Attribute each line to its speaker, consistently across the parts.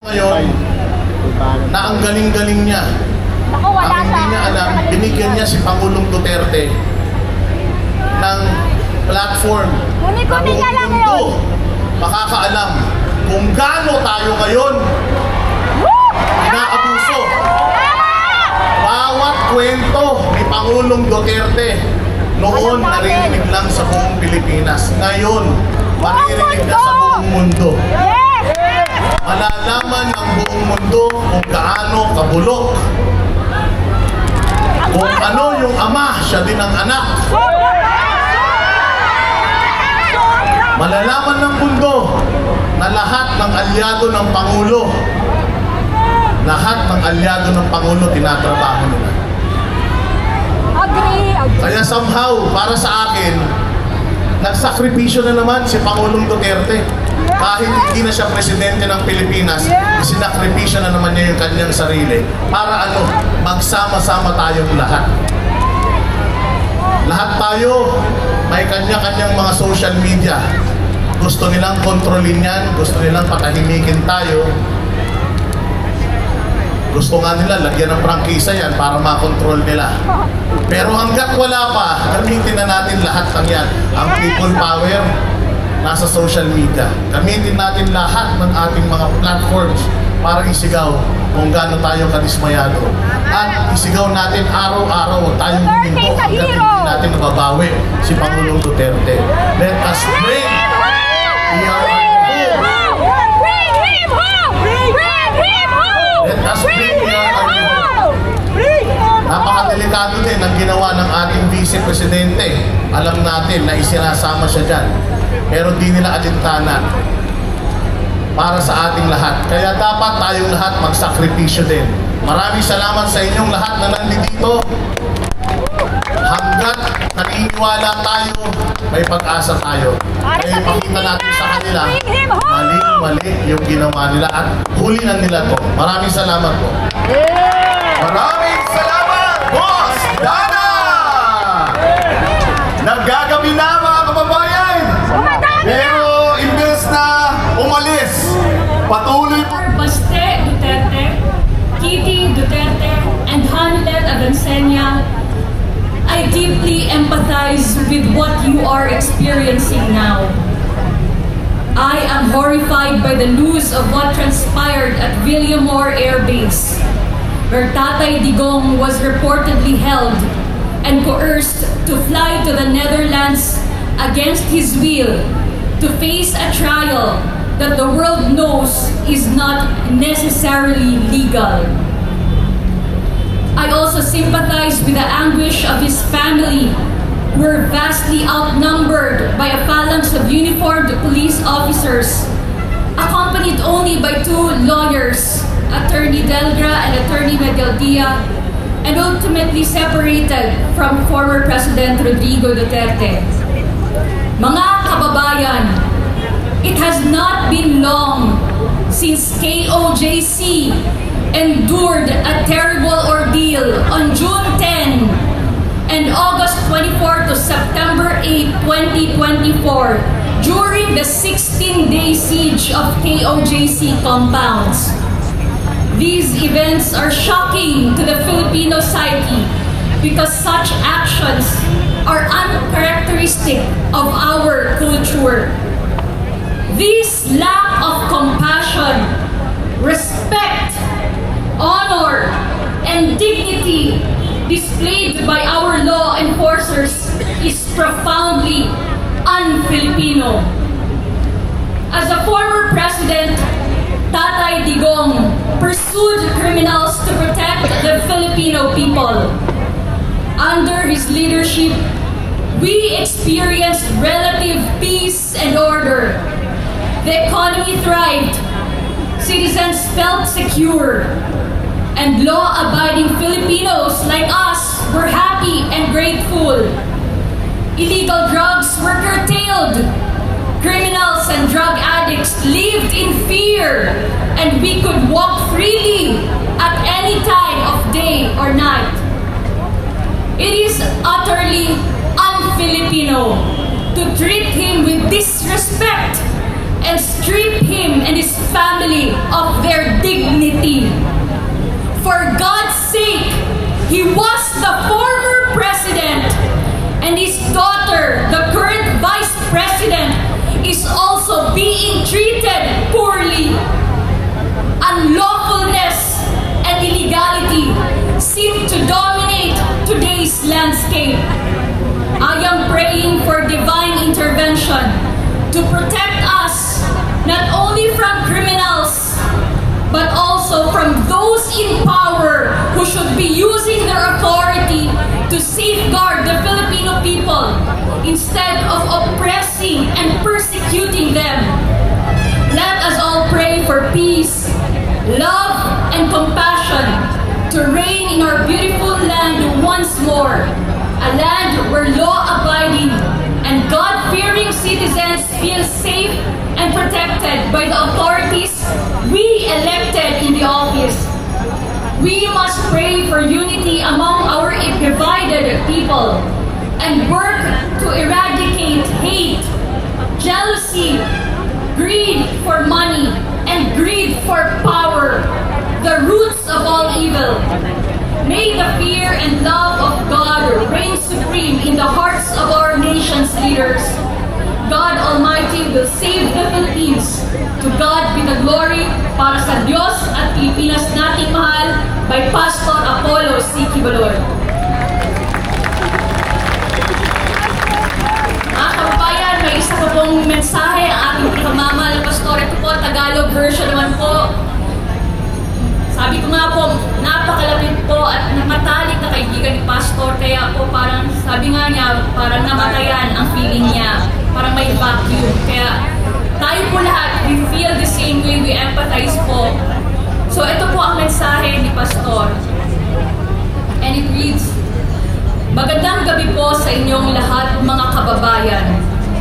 Speaker 1: ngayon na ang galing-galing niya.
Speaker 2: Ako wala
Speaker 1: Ang hindi niya alam, binigyan niya si Pangulong Duterte ng platform na
Speaker 2: Kuni-kuni
Speaker 1: buong
Speaker 2: lang
Speaker 1: mundo
Speaker 2: yun.
Speaker 1: makakaalam kung gaano tayo ngayon inaabuso. Bawat kwento ni Pangulong Duterte noon naririnig lang sa buong Pilipinas. Ngayon, maririnig na sa buong mundo. Malalaman ng buong mundo kung gaano kabulok. Kung ano yung ama, siya din ang anak. Malalaman ng mundo na lahat ng alyado ng Pangulo, lahat ng alyado ng Pangulo tinatrabaho nila.
Speaker 2: Agree, agree.
Speaker 1: Kaya somehow, para sa akin, nagsakripisyo na naman si Pangulong Duterte. Kahit hindi na siya presidente ng Pilipinas, isinakripisyo na naman niya yung kanyang sarili para ano, magsama-sama tayong lahat. Lahat tayo, may kanya-kanyang mga social media. Gusto nilang kontrolin yan, gusto nilang patahimikin tayo. Gusto nga nila, lagyan ng prangkisa yan para makontrol nila. Pero hanggat wala pa, gamitin na natin lahat ng yan. Ang people power, nasa social media. Gamitin natin lahat ng ating mga platforms para isigaw kung gaano tayo kadismayado. At isigaw natin araw-araw, tayong huminto
Speaker 2: is a
Speaker 1: hanggat
Speaker 2: hero!
Speaker 1: hindi natin nababawi si Pangulong Duterte. Let us! Bring
Speaker 2: him home!
Speaker 1: Let us! Bring
Speaker 2: him home!
Speaker 1: Napakadelikado din ang ginawa ng ating Vice Presidente. Alam natin na isinasama siya dyan. Pero di nila alintana para sa ating lahat. Kaya dapat tayong lahat magsakripisyo din. Maraming salamat sa inyong lahat na nandito. Hanggat naniniwala tayo, may pag-asa tayo. Kaya ipakita natin sa kanila, mali-mali yung ginawa nila at huli na nila to. Maraming salamat po.
Speaker 3: Maraming salamat,
Speaker 4: empathize with what you are experiencing now. I am horrified by the news of what transpired at Villamore Air Base, where Tatay Digong was reportedly held and coerced to fly to the Netherlands against his will to face a trial that the world knows is not necessarily legal. I also sympathize with the anguish of his family, were vastly outnumbered by a phalanx of uniformed police officers, accompanied only by two lawyers, Attorney Delgra and Attorney Medialdia, and ultimately separated from former President Rodrigo Duterte. Mga kababayan, it has not been long since KOJC endured a terrible ordeal on June 10 and August 24 to September 8, 2024 during the 16-day siege of KOJC compounds. These events are shocking to the Filipino psyche because such actions are uncharacteristic of our culture. This lack of pursued criminals to protect the Filipino people. Under his leadership, we experienced relative peace and order. The economy thrived, citizens felt secure, and law-abiding Filipinos like us were happy and grateful. Illegal drugs were curtailed. Criminals and drug addicts lived in fear, and we could walk freely at any time of day or night. It is utterly un-Filipino to treat him with disrespect and strip him and his family of their dignity. For God's sake, he was the former landscape. I am praying for divine intervention to protect us not only from criminals, but also from those in power who should be using their authority to safeguard the Filipino people instead of oppressing and persecuting them. Let us all pray for peace, love, and compassion to reign in our beautiful land once more. Where law-abiding and God-fearing citizens feel safe and protected by the authorities we elected in the office. We must pray for unity among our divided people and work to eradicate hate, jealousy, greed for money, and greed for power, the roots of all evil. Leaders. God Almighty will save the Philippines. To God be the glory para sa Diyos at Pilipinas nating mahal by Pastor Apollo C. Kibalor. Mga kababayan, may isa pa pong mensahe ang ating pinakamamahal na pastor. Ito po, Tagalog version naman po. Sabi ko nga po, napakalapit po at matalik na kaibigan ni Pastor. Kaya po parang, sabi nga niya, parang namatayan ang feeling niya. Parang may vacuum. Kaya tayo po lahat, we feel the same way, we empathize po. So ito po ang mensahe ni Pastor. And it reads, Magandang gabi po sa inyong lahat mga kababayan.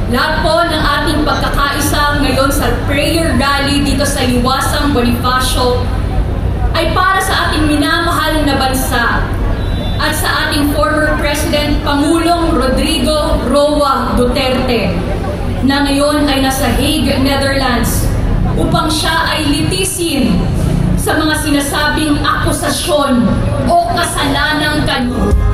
Speaker 4: Lahat po ng ating pagkakaisa ngayon sa prayer rally dito sa Liwasang Bonifacio ay para sa ating minamahal Duterte na ngayon ay nasa Hague, Netherlands upang siya ay litisin sa mga sinasabing akusasyon o kasalanang kanya.